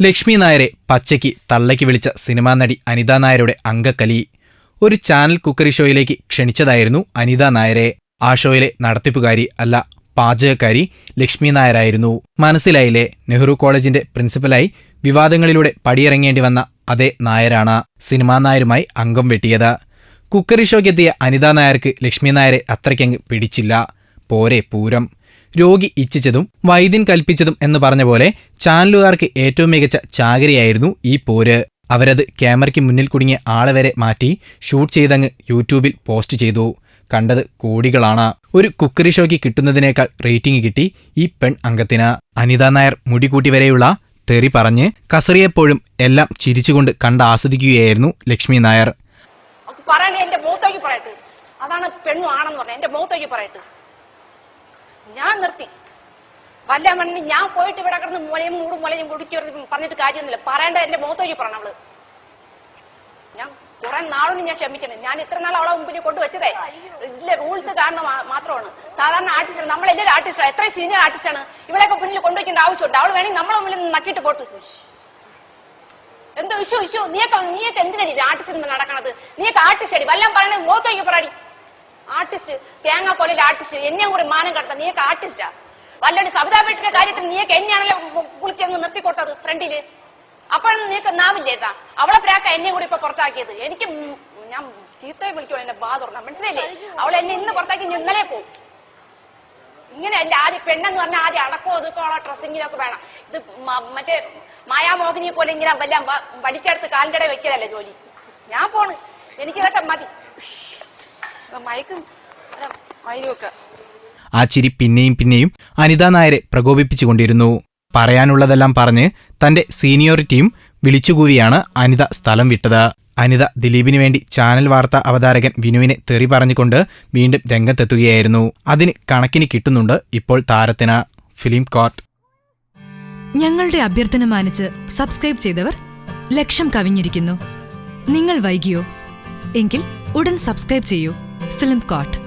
ലക്ഷ്മി നായരെ പച്ചയ്ക്ക് തള്ളയ്ക്ക് വിളിച്ച സിനിമാ നടി അനിതാ നായരുടെ അങ്കക്കലി ഒരു ചാനൽ കുക്കറി ഷോയിലേക്ക് ക്ഷണിച്ചതായിരുന്നു അനിതാ നായരെ. ആ ഷോയിലെ നടത്തിപ്പുകാരി അല്ല പാചകക്കാരി ലക്ഷ്മി നായരായിരുന്നു. മനസ്സിലായില്ലേ നെഹ്റു കോളേജിന്റെ പ്രിൻസിപ്പലായി വിവാദങ്ങളിലൂടെ പടിയിറങ്ങേണ്ടി വന്ന അതേ നായരാണ് സിനിമാ നായരുമായി അംഗം വെട്ടിയത്. കുക്കറി ഷോയ്ക്കെത്തിയ അനിതാ നായർക്ക് ലക്ഷ്മി നായരെ അത്രയ്ക്കങ്ങ് പിടിച്ചില്ല. പോരെ പൂരം. രോഗി ഇച്ഛിച്ചതും വൈദ്യൻ കൽപ്പിച്ചതും എന്ന് പറഞ്ഞ പോലെ ചാനലുകാർക്ക് ഏറ്റവും മികച്ച ചാകരയായിരുന്നു ഈ പോര്. അവരത് ക്യാമറയ്ക്ക് മുന്നിൽ കുടുങ്ങിയ ആളെ വരെ മാറ്റി ഷൂട്ട് ചെയ്തങ്ങ് യൂട്യൂബിൽ പോസ്റ്റ് ചെയ്തു. കണ്ടത് കോടികളാണ്. ഒരു കുക്കറി ഷോയ്ക്ക് കിട്ടുന്നതിനേക്കാൾ റേറ്റിംഗ് കിട്ടി ഈ പെൺ അംഗത്തിന്. അനിത നായർ മുടികൂട്ടി വരെയുള്ള തെറി പറഞ്ഞ് കസറിയപ്പോഴും എല്ലാം ചിരിച്ചുകൊണ്ട് കണ്ട് ആസ്വദിക്കുകയായിരുന്നു ലക്ഷ്മി നായർ. പറയട്ടെ. അതാണ് പെണ്ണു ആണെന്ന് പറഞ്ഞത്. എന്റെ മുഖത്തേക്ക് പറയട്ടെ. ഞാൻ നിർത്തി. വല്ല മണ്ണിന് ഞാൻ പോയിട്ട് ഇവിടെ കിടന്ന് മുലയും മൂടും മുലയും കുടിച്ചു പറഞ്ഞിട്ട് കാര്യമൊന്നുമില്ല. പറയേണ്ട എന്റെ മുഖത്തൊഴി പറയണം അവൾ. ഞാൻ കുറെ നാളൊന്നും ഞാൻ ക്ഷമിക്കണം ഞാൻ ഇത്ര നാൾ അവളെ മുമ്പിൽ കൊണ്ടുവച്ചതേ. ഇതിലെ റൂൾസ് കാരണം മാത്രമാണ്. സാധാരണ ആർട്ടിസ്റ്റ് നമ്മളെല്ലാവരും ആർട്ടിസ്റ്റാണ് എത്ര സീനിയർ ആർട്ടിസ്റ്റാണ് ഇവളെയൊക്കെ മുന്നിൽ കൊണ്ടുവയ്ക്കേണ്ട ആവശ്യമുണ്ട്. അവൾ വേണമെങ്കിൽ നമ്മളെ മുമ്പിൽ നിന്ന് നക്കിയിട്ട് പോട്ട്. എന്തോ ഇഷ്യൂ ഇഷ്യൂ നീയൊക്കെ നീയൊക്കെ എന്തിനടി ആർട്ടിസ്റ്റ് നടക്കണത്? നീയൊക്കെ ആർട്ടിസ്റ്റ് അടി. വല്ലതും പറയണേ മുഖത്തേക്ക് പറയടി. ആർട്ടിസ്റ്റ് തേങ്ങാക്കൊലയിൽ ആർട്ടിസ്റ്റ് എന്നെയും കൂടി മാനം കടത്ത നീയൊക്കെ ആർട്ടിസ്റ്റാ? വല്ലടി സവിതാ വീട്ടിന്റെ കാര്യത്തിൽ നീയൊക്കെ എന്നെയാണല്ലോ കുളിച്ച് അങ്ങ് നിർത്തി കൊടുത്തത് ഫ്രണ്ടിൽ. അപ്പോഴും നീക്ക് നാവില്ലേതാ അവളെ പ്രാക്ക എന്നെയും കൂടി ഇപ്പൊ പുറത്താക്കിയത്. എനിക്ക് ഞാൻ ചീത്തയെ വിളിക്കുവാണ് എന്റെ ബാ തുറന്ന. മനസ്സിലായില്ലേ? അവൾ എന്നെ ഇന്ന് പുറത്താക്കി ഇനി ഇന്നലെ പോകും ഇങ്ങനെയല്ല ആദ്യം പെണ്ണെന്ന് പറഞ്ഞാൽ ആദ്യം അടക്കോ ഒതുക്കോളോ ഡ്രസ്സിങ്ങിലൊക്കെ വേണം. ഇത് മറ്റേ മായാമോഹിനിയെ പോലെ ഇങ്ങനെ വല്ല വലിച്ചെടുത്ത് ഇടയിൽ വെക്കലല്ലേ ജോലി? ഞാൻ പോണ്. എനിക്കിതൊക്കെ മതി. മയക്കും. മയിലുമൊക്കെ ആ ചിരി പിന്നെയും പിന്നെയും അനിതാ നായരെ പ്രകോപിപ്പിച്ചുകൊണ്ടിരുന്നു. പറയാനുള്ളതെല്ലാം പറഞ്ഞ് തന്റെ സീനിയോറിറ്റിയും വിളിച്ചുകൂവിയാണ് അനിത സ്ഥലം വിട്ടത്. അനിത ദിലീപിന് വേണ്ടി ചാനൽ വാർത്താ അവതാരകൻ വിനുവിനെ തെറി പറഞ്ഞുകൊണ്ട് വീണ്ടും രംഗത്തെത്തുകയായിരുന്നു. അതിന് കണക്കിന് കിട്ടുന്നുണ്ട് ഇപ്പോൾ താരത്തിന്. Film court. ഞങ്ങളുടെ അഭ്യർത്ഥന മാനിച്ച് സബ്സ്ക്രൈബ് ചെയ്തവർ ലക്ഷം കവിഞ്ഞിരിക്കുന്നു. നിങ്ങൾ വൈകിയോ? എങ്കിൽ ഉടൻ സബ്സ്ക്രൈബ് ചെയ്യൂ. Film coat